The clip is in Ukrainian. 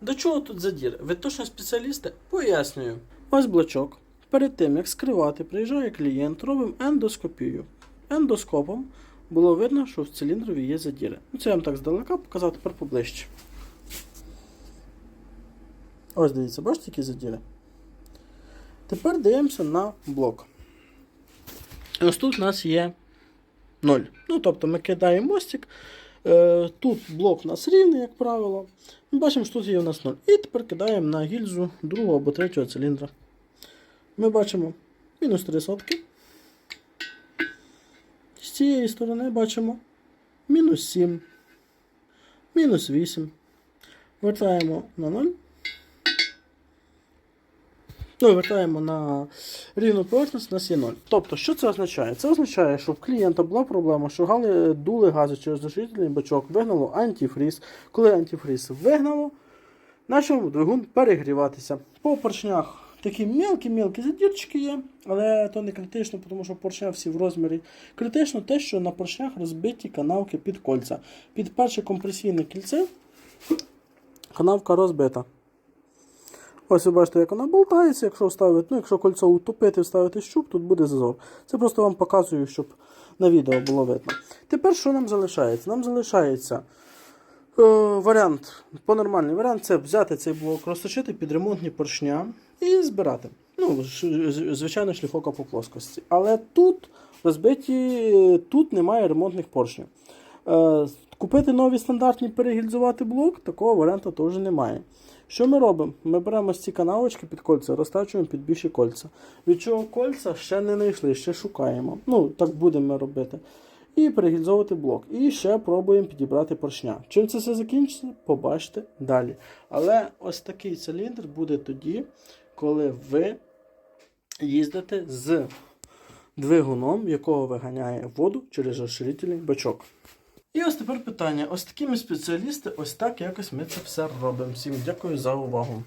До чого тут задір? Ви точно спеціалісти? Пояснюю. Ось блочок. Перед тим, як скривати, приїжджає клієнт, робимо ендоскопію. Ендоскопом було видно, що в циліндрові є задіри. Ну, це я вам так здалека показав, тепер поближче. Ось дивіться, бачите, які задіри? Тепер дивимося на блок. Ось тут у нас є 0. Ну, тобто ми кидаємо мостик. Е, Тут блок у нас рівний, як правило. Ми бачимо, що тут є у нас 0. І тепер кидаємо на гільзу другого або третього циліндра. Ми бачимо мінус 3 сотки. З цієї сторони бачимо мінус 7, мінус 8. Вертаємо на 0. Ну, вертаємо на рівну поверхність, у нас є 0. Тобто, що це означає? Це означає, що в клієнта була проблема, що гали дули гази через душительний бачок, вигнало антифріз. Коли антифріз вигнало, почав двигун перегріватися. По поршнях такі мілкі-мілкі задірчики є, але то не критично, тому що поршня всі в розмірі. Критично те, що на поршнях розбиті канавки під кольця. Під перше компресійне кільце канавка розбита. Ось ви бачите, як вона болтається, якщо вставити, ну, якщо кольцо утопити, вставити щуп, тут буде зазор. Це просто вам показую, щоб на відео було видно. Тепер що нам залишається? Нам залишається е, варіант, по-нормальний варіант це взяти цей блок, розточити під ремонтні поршня і збирати. Ну, звичайно, шліфока по плоскості. Але тут розбиті, тут немає ремонтних поршнів. Е, Купити нові стандартні перегільзувати блок, такого варіанту теж немає. Що ми робимо? Ми беремо ці канавочки під кольця, розтачуємо під більші кольця. Від чого кольця ще не знайшли, ще шукаємо. Ну, так будемо робити. І перегільзовувати блок. І ще пробуємо підібрати поршня. Чим це все закінчиться, побачите далі. Але ось такий циліндр буде тоді, коли ви їздите з двигуном, якого виганяє воду через розширительний бачок. І ось тепер питання. Ось такими спеціалісти, ось так якось ми це все робимо. Всім дякую за увагу.